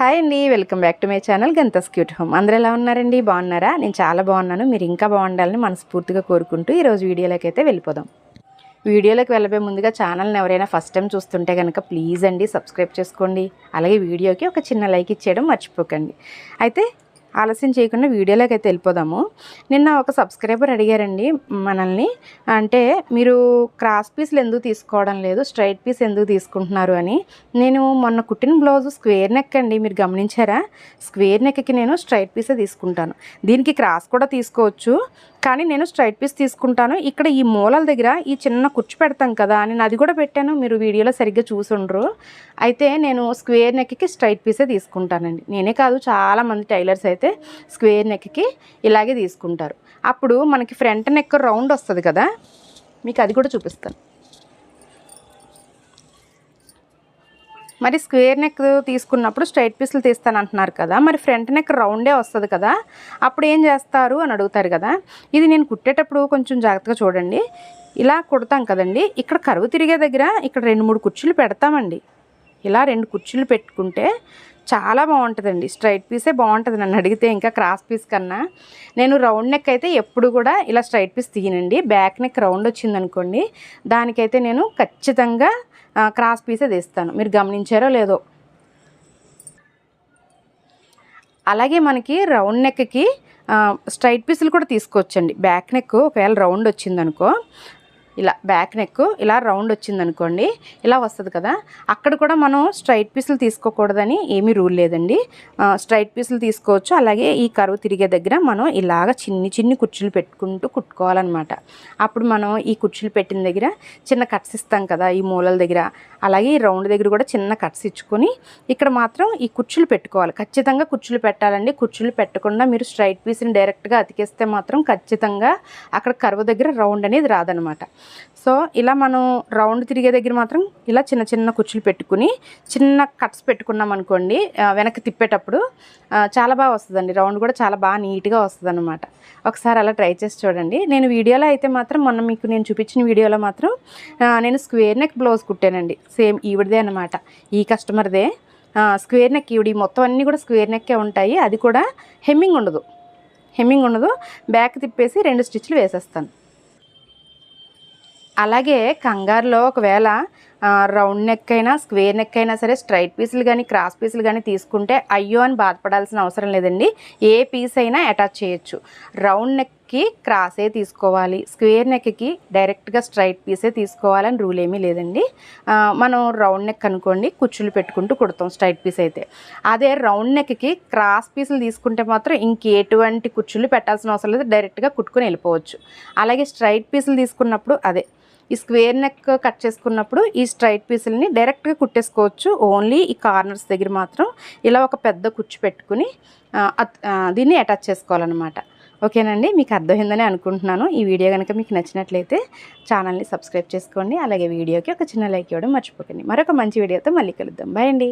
Hi అండి welcome back to my channel గంతస్ cute home. అందరూ ఎలా ఉన్నారండి? బాగున్నారా? నేను చాలా బాగున్నాను. మీరు ఇంకా బాగుండాలని మనస్ఫూర్తిగా కోరుకుంటూ ఈరోజు వీడియోలోకి అయితే వెళ్ళిపోదాం. వీడియోలోకి వెళ్ళబోయే ముందుగా ఛానల్ని ఎవరైనా ఫస్ట్ టైం చూస్తుంటే కనుక ప్లీజ్ అండి సబ్స్క్రైబ్ చేసుకోండి. అలాగే వీడియోకి ఒక చిన్న లైక్ ఇచ్చేయడం మర్చిపోకండి. అయితే ఆలస్యం చేయకుండా వీడియోలోకి అయితే వెళ్ళిపోదాము. నిన్న ఒక సబ్స్క్రైబర్ అడిగారండి మనల్ని అంటే మీరు క్రాస్ పీస్లు ఎందుకు తీసుకోవడం లేదు స్ట్రైట్ పీస్ ఎందుకు తీసుకుంటున్నారు అని. నేను మొన్న కుట్టిన బ్లౌజ్ స్క్వేర్ నెక్ అండి మీరు గమనించారా? స్క్వేర్ నెక్కి నేను స్ట్రైట్ పీసే తీసుకుంటాను. దీనికి క్రాస్ కూడా తీసుకోవచ్చు. కానీ నేను స్ట్రైట్ పీస్ తీసుకుంటాను. ఇక్కడ ఈ మూలల దగ్గర ఈ చిన్న కుచ్చు పెడతాం కదా నేను అది కూడా పెట్టాను. మీరు వీడియోలో సరిగ్గా చూసుండ్రు. అయితే నేను స్క్వేర్ నెక్కి స్ట్రైట్ పీసే తీసుకుంటానండి. నేనే కాదు చాలామంది టైలర్స్ అయితే స్క్వేర్ నెక్కి ఇలాగే తీసుకుంటారు. అప్పుడు మనకి ఫ్రంట్ నెక్ రౌండ్ వస్తుంది కదా మీకు అది కూడా చూపిస్తాను. మరి స్క్వేర్ నెక్ తీసుకున్నప్పుడు స్ట్రైట్ పీసులు తీస్తాను అంటున్నారు కదా మరి ఫ్రంట్ నెక్ రౌండే వస్తుంది కదా అప్పుడు ఏం చేస్తారు అని అడుగుతారు కదా ఇది నేను కుట్టేటప్పుడు కొంచెం జాగ్రత్తగా చూడండి. ఇలా కుడతాం కదండి ఇక్కడ కరువు తిరిగే దగ్గర ఇక్కడ రెండు మూడు కుర్చీలు పెడతామండి. ఇలా రెండు కుర్చీలు పెట్టుకుంటే చాలా బాగుంటుందండి. స్ట్రైట్ పీసే బాగుంటుంది నన్ను అడిగితే ఇంకా క్రాస్ పీస్ కన్నా. నేను రౌండ్ నెక్ అయితే ఎప్పుడు కూడా ఇలా స్ట్రైట్ పీస్ తీయనండి. బ్యాక్ నెక్ రౌండ్ వచ్చిందనుకోండి దానికైతే నేను ఖచ్చితంగా క్రాస్ పీసే తీస్తాను. మీరు గమనించారో లేదో. అలాగే మనకి రౌండ్ నెక్కి స్ట్రైట్ పీసులు కూడా తీసుకోవచ్చండి. బ్యాక్ నెక్ ఒకవేళ రౌండ్ వచ్చిందనుకో ఇలా బ్యాక్ నెక్ ఇలా రౌండ్ వచ్చిందనుకోండి ఇలా వస్తుంది కదా. అక్కడ కూడా మనం స్ట్రైట్ పీసులు తీసుకోకూడదని ఏమీ రూల్ లేదండి. స్ట్రైట్ పీసులు తీసుకోవచ్చు. అలాగే ఈ కరువు తిరిగే దగ్గర మనం ఇలాగ చిన్ని చిన్ని కుర్చీలు పెట్టుకుంటూ కుట్టుకోవాలన్నమాట. అప్పుడు మనం ఈ కుర్చీలు పెట్టిన దగ్గర చిన్న కట్స్ ఇస్తాం కదా ఈ మూలల దగ్గర. అలాగే ఈ రౌండ్ దగ్గర కూడా చిన్న కట్స్ ఇచ్చుకొని ఇక్కడ మాత్రం ఈ కుర్చీలు పెట్టుకోవాలి. ఖచ్చితంగా కుర్చీలు పెట్టాలండి. కుర్చీలు పెట్టకుండా మీరు స్ట్రైట్ పీస్ని డైరెక్ట్గా అతికేస్తే మాత్రం ఖచ్చితంగా అక్కడ కరువు దగ్గర రౌండ్ అనేది రాదనమాట సో ఇలా మనం రౌండ్ తిరిగే దగ్గర మాత్రం ఇలా చిన్న చిన్న కుర్చీలు పెట్టుకుని చిన్న కట్స్ పెట్టుకున్నాం అనుకోండి వెనక్కి తిప్పేటప్పుడు చాలా బాగా వస్తుందండి. రౌండ్ కూడా చాలా బాగా నీట్గా వస్తుంది అనమాట ఒకసారి అలా ట్రై చేసి చూడండి. నేను వీడియోలో అయితే మాత్రం మొన్న మీకు నేను చూపించిన వీడియోలో మాత్రం నేను స్క్వేర్ నెక్ బ్లౌజ్ కుట్టానండి. సేమ్ ఈవిడదే అనమాట ఈ కస్టమర్దే. స్క్వేర్ నెక్ ఈవిడ మొత్తం అన్నీ కూడా స్క్వేర్ నెక్కే ఉంటాయి. అది కూడా హెమ్మింగ్ ఉండదు. హెమ్మింగ్ ఉండదు. బ్యాక్ తిప్పేసి రెండు స్టిచ్లు వేసేస్తాను. అలాగే కంగారులో ఒకవేళ రౌండ్ నెక్ అయినా స్క్వేర్ నెక్ అయినా సరే స్ట్రైట్ పీసులు కానీ క్రాస్ పీసులు కానీ తీసుకుంటే అయ్యో అని బాధపడాల్సిన అవసరం లేదండి. ఏ పీస్ అయినా అటాచ్ చేయొచ్చు. రౌండ్ నెక్కి క్రాసే తీసుకోవాలి. స్క్వేర్ నెక్కి డైరెక్ట్గా స్ట్రైట్ పీసే తీసుకోవాలని రూల్ ఏమీ లేదండి. మనం రౌండ్ నెక్ అనుకోండి కుచ్చులు పెట్టుకుంటూ కుడతాం స్ట్రైట్ పీస్ అయితే. అదే రౌండ్ నెక్కి క్రాస్ పీసులు తీసుకుంటే మాత్రం ఇంకెటువంటి కుచ్చులు పెట్టాల్సిన అవసరం లేదు. డైరెక్ట్గా కుట్టుకొని వెళ్ళిపోవచ్చు. అలాగే స్ట్రైట్ పీసులు తీసుకున్నప్పుడు అదే ఈ స్క్వేర్ నెక్ కట్ చేసుకున్నప్పుడు ఈ స్ట్రైట్ పీసులని డైరెక్ట్గా కుట్టేసుకోవచ్చు. ఓన్లీ ఈ కార్నర్స్ దగ్గర మాత్రం ఇలా ఒక పెద్ద కుచ్చు పెట్టుకుని దీన్ని అటాచ్ చేసుకోవాలన్నమాట. ఓకేనండి? మీకు అర్థమైందని అనుకుంటున్నాను. ఈ వీడియో కనుక మీకు నచ్చినట్లయితే ఛానల్ని సబ్స్క్రైబ్ చేసుకోండి. అలాగే వీడియోకి ఒక చిన్న లైక్ ఇవ్వడం మర్చిపోకండి. మరొక మంచి వీడియోతో మళ్ళీ కలుద్దాం. బాయ్ అండి.